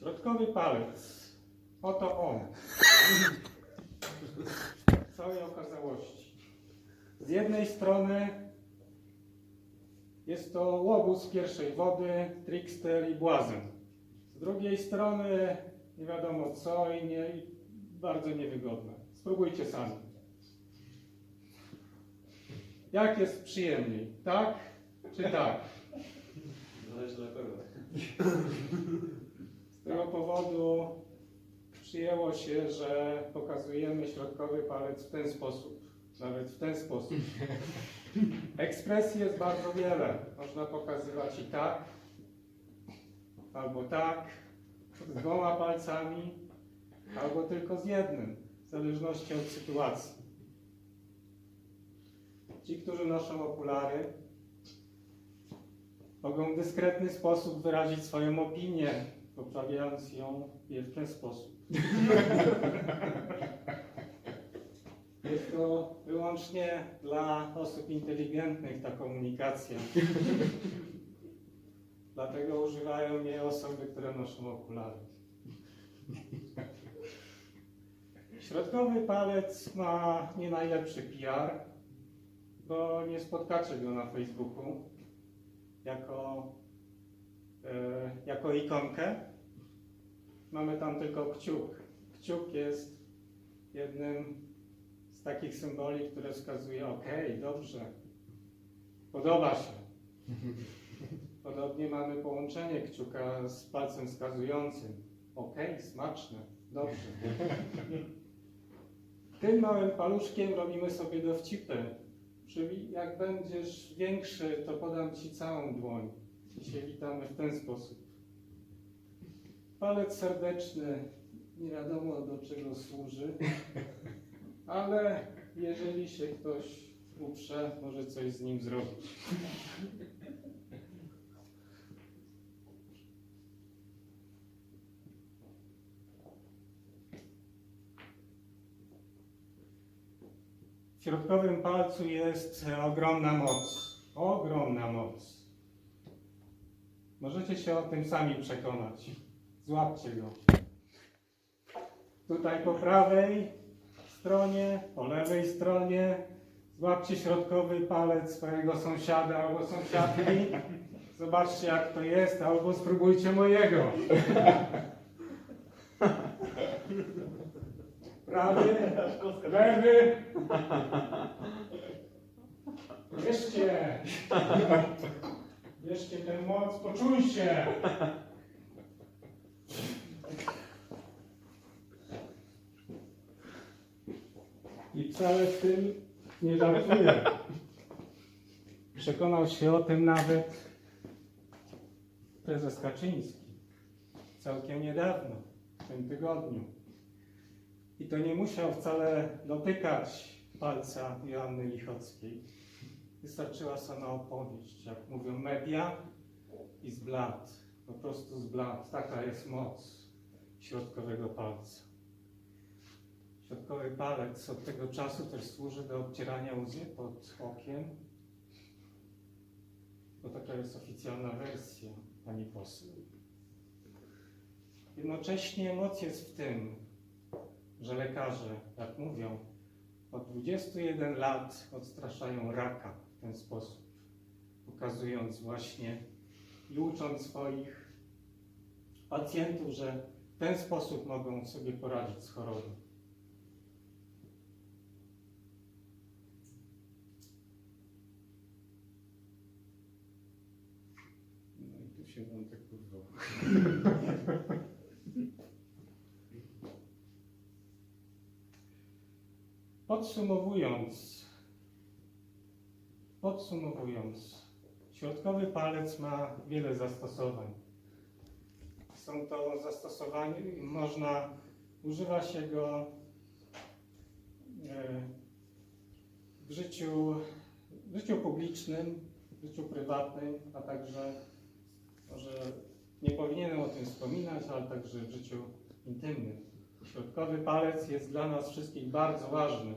Środkowy palec. Oto on. W całej okazałości. Z jednej strony jest to łobuz pierwszej wody, trickster i błazen. Z drugiej strony nie wiadomo co i, nie, i bardzo niewygodne. Spróbujcie sami. Jak jest przyjemniej? Tak czy tak? Zależy dla kogo. Z tego powodu przyjęło się, że pokazujemy środkowy palec w ten sposób. Nawet w ten sposób. Ekspresji jest bardzo wiele. Można pokazywać i tak, albo tak, z dwoma palcami, albo tylko z jednym, w zależności od sytuacji. Ci, którzy noszą okulary, mogą w dyskretny sposób wyrazić swoją opinię, poprawiając ją je w ten sposób. Jest to wyłącznie dla osób inteligentnych ta komunikacja. Dlatego używają jej osoby, które noszą okulary. Środkowy palec ma nie najlepszy PR, bo nie spotkacie go na Facebooku jako, e, jako ikonkę. Mamy tam tylko kciuk. Kciuk jest jednym z takich symboli, które wskazuje OK, dobrze, podoba się. Podobnie mamy połączenie kciuka z palcem wskazującym. OK, smaczne, dobrze. Tym małym paluszkiem robimy sobie dowcipy. Czyli jak będziesz większy, to podam ci całą dłoń. I się witamy w ten sposób. Palec serdeczny, nie wiadomo do czego służy, ale jeżeli się ktoś uprze, może coś z nim zrobić. W środkowym palcu jest ogromna moc. Ogromna moc. Możecie się o tym sami przekonać. Złapcie go. Tutaj po prawej stronie, po lewej stronie złapcie środkowy palec swojego sąsiada albo sąsiadki. Zobaczcie jak to jest, albo spróbujcie mojego. Prawy, lewy. Bierzcie. Bierzcie tę moc, poczujcie. I wcale z tym nie żartuję. Przekonał się o tym nawet prezes Kaczyński całkiem niedawno, w tym tygodniu. I to nie musiał wcale dotykać palca Joanny Lichockiej. Wystarczyła sama opowieść, jak mówią media, i zblat. Po prostu zblat. Taka jest moc środkowego palca. Środkowy palec od tego czasu też służy do obcierania łzy pod okiem, bo taka jest oficjalna wersja pani poseł. Jednocześnie moc jest w tym, że lekarze, jak mówią, od 21 lat odstraszają raka w ten sposób, pokazując właśnie i ucząc swoich pacjentów, że w ten sposób mogą sobie poradzić z chorobą. No i tu się wątek urwał. Podsumowując, podsumowując, środkowy palec ma wiele zastosowań. Są to zastosowania, można, używa się go e, w życiu, w życiu publicznym, w życiu prywatnym, a także może nie powinienem o tym wspominać, ale także w życiu intymnym. Środkowy palec jest dla nas wszystkich bardzo ważny.